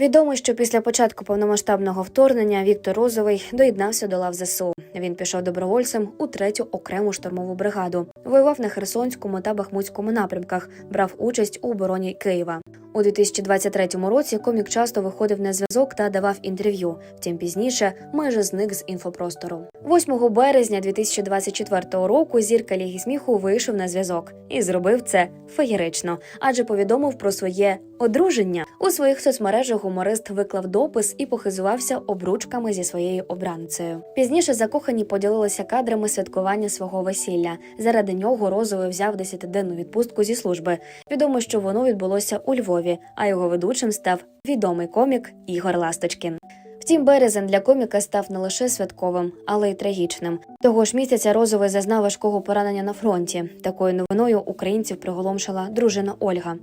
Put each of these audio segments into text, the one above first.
Відомо, що після початку повномасштабного вторгнення Віктор Розовий доєднався до лав ЗСУ. Він пішов добровольцем у третю окрему штурмову бригаду. Воював на Херсонському та Бахмутському напрямках, брав участь у обороні Києва. У 2023 році комік часто виходив на зв'язок та давав інтерв'ю. Втім, пізніше майже зник з інфопростору. 8 березня 2024 року зірка Ліги сміху вийшов на зв'язок і зробив це феєрично, адже повідомив про своє одруження. У своїх соцмережах гуморист виклав допис і похизувався обручками зі своєю обранцею. Пізніше закохані поділилися кадрами святкування свого весілля. Заради нього розовий взяв 10-денну відпустку зі служби. Відомо, що воно відбулося у Львові, а його ведучим став відомий комік Ігор Ласточкін. Втім, березень для коміка став не лише святковим, але й трагічним. Того ж місяця Розовий зазнав важкого поранення на фронті. Такою новиною українців приголомшила дружина Ольга.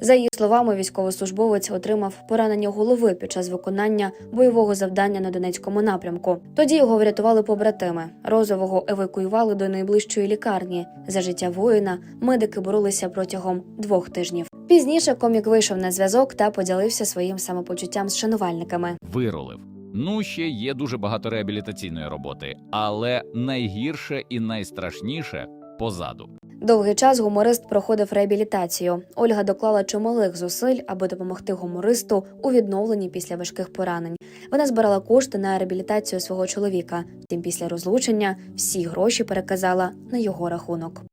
За її словами, військовослужбовець отримав поранення голови під час виконання бойового завдання на Донецькому напрямку. Тоді його врятували побратими. Розового евакуювали до найближчої лікарні. За життя воїна медики боролися протягом двох тижнів. Пізніше комік вийшов на зв'язок та поділився своїм самопочуттям з шанувальниками. виролив. Ну, ще є дуже багато реабілітаційної роботи, але найгірше і найстрашніше позаду. Довгий час гуморист проходив реабілітацію. Ольга доклала чималих зусиль, аби допомогти гумористу у відновленні після важких поранень. Вона збирала кошти на реабілітацію свого чоловіка. Втім, після розлучення всі гроші переказала на його рахунок.